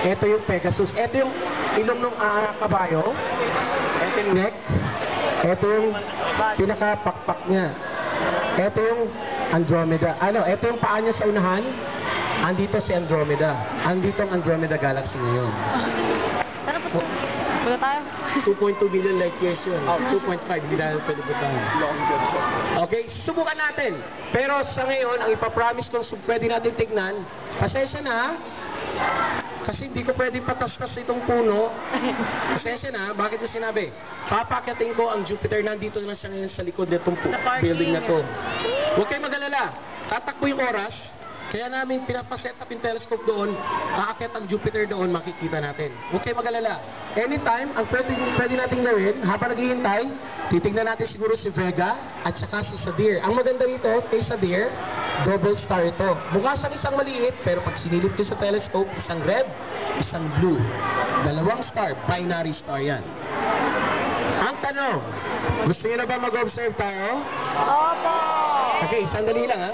Ito yung Pegasus. Ito yung ilong ng ah, kabayo. Ito yung neck. Ito yung pinakapakpak niya. Ito yung Andromeda. Ano, ito yung paa niya sa unahan. Andito si Andromeda. Andito ang Andromeda Galaxy ngayon. Tara po. Punta tayo. 2.2 million light years yun. 2.5, hindi dahil pwede puntahan. Okay, subukan natin. Pero sa ngayon, ang ipapromise kong sub- pwede natin tignan, pasensya na, ha? Kasi hindi ko pwede pataspas itong puno. Pasensya na, bakit mo sinabi? Papakyatin ko ang Jupiter, nandito na siya ngayon sa likod nitong building na to. Huwag kayong mag-alala. Tatakbo yung oras, kaya namin pinapaset up yung telescope doon, aakyat ang Jupiter doon, makikita natin. Huwag kayong mag-alala. Anytime, ang pwede, pwede natin gawin, habang naghihintay, titignan natin siguro si Vega at saka si Sadir. Ang maganda dito, kay Sadir, double star ito. Mukha siyang isang maliit, pero pag sinilip ko sa telescope, isang red, isang blue. Dalawang star, binary star yan. Ang tanong, gusto niyo na ba mag-observe tayo? Opo! Okay, sandali lang ha.